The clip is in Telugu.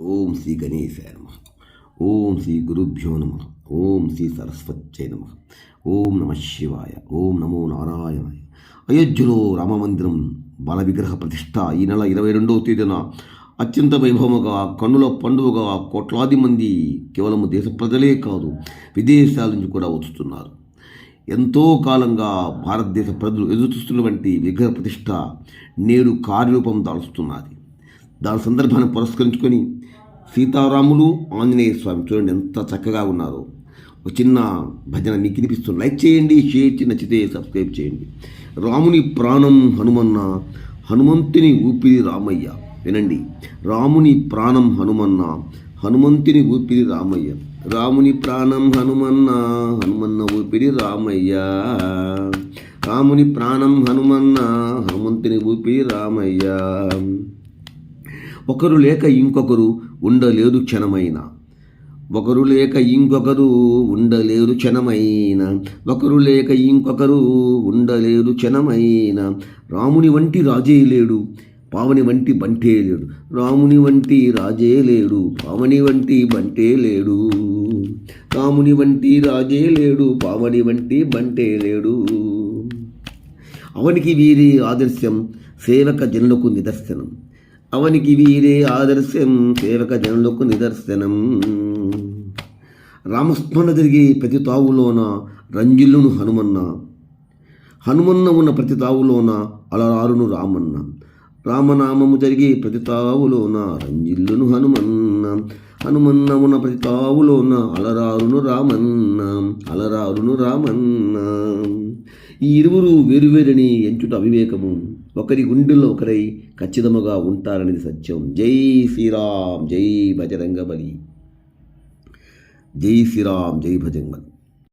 ఓం శ్రీ గణేశాయ నమ. ఓం శ్రీ గురుభ్యో నమ. ఓం శ్రీ సరస్వత్యై నమ. ఓం నమ శివాయ. ఓం నమో నారాయణాయ. అయోధ్యలో రామమందిరం బల విగ్రహ ప్రతిష్ట ఈ నెల ఇరవై రెండవ తేదీన అత్యంత వైభవముగా కన్నుల పండుగగా కోట్లాది మంది కేవలం దేశ ప్రజలే కాదు విదేశాల నుంచి కూడా వస్తున్నారు. ఎంతో కాలంగా భారతదేశ ప్రజలు ఎదురుచూస్తున్నటువంటి విగ్రహ ప్రతిష్ట నేడు కార్యరూపం దాల్చుతున్నది. దాని సందర్భాన్ని పురస్కరించుకొని సీతారాములు ఆంజనేయ స్వామి చూడండి ఎంత చక్కగా ఉన్నారో. ఒక చిన్న భజన మీకు వినిపిస్తుంది. లైక్ చేయండి షేర్ చేసి నచ్చితే సబ్స్క్రైబ్ చేయండి. రాముని ప్రాణం హనుమన్న హనుమంతుని ఊపిరి రామయ్య. వినండి. రాముని ప్రాణం హనుమన్న హనుమంతుని ఊపిరి రామయ్య. రాముని ప్రాణం హనుమన్న హనుమన్న ఊపిరి రామయ్య. రాముని ప్రాణం హనుమన్న హనుమంతుని ఊపిరి రామయ్య. ఒకరు లేక ఇంకొకరు ఉండలేదు క్షణమైన. ఒకరు లేక ఇంకొకరు ఉండలేరు క్షణమైన. ఒకరు లేక ఇంకొకరు ఉండలేరు క్షణమైన. రాముని వంటి రాజే లేడు పావని వంటి బంటే లేడు. రాముని వంటి రాజే లేడు పావని వంటి బంటే లేడు. రాముని వంటి రాజే లేడు పావని వంటి బంటే లేడు. అవనికి వీరి ఆదర్శం సేవక జనులకు నిదర్శనం. అవనికి వీరే ఆదర్శం సేవక జనులకు నిదర్శనం. రామస్మరణ జరిగే ప్రతి తావులోన రంజిల్లును హనుమన్న. హనుమన్న ఉన్న ప్రతి తావులోన అలరారును రామన్న. రామనామము జరిగే ప్రతి తావులోన రంజిల్లును హనుమన్న హనుమన్నమున ఉన్న ప్రతి తావులోన అలరారును రామన్న అలరారును రామన్న. ఈ ఇరువురు వేరువేరని ఎంచుట అవివేకము. ఒకరి గుండెల్లో ఒకరై ఖచ్చితముగా ఉంటారనేది సత్యం. జై శ్రీరామ్ జై బజరంగబలి. జై శ్రీరామ్ జై భజంగబలి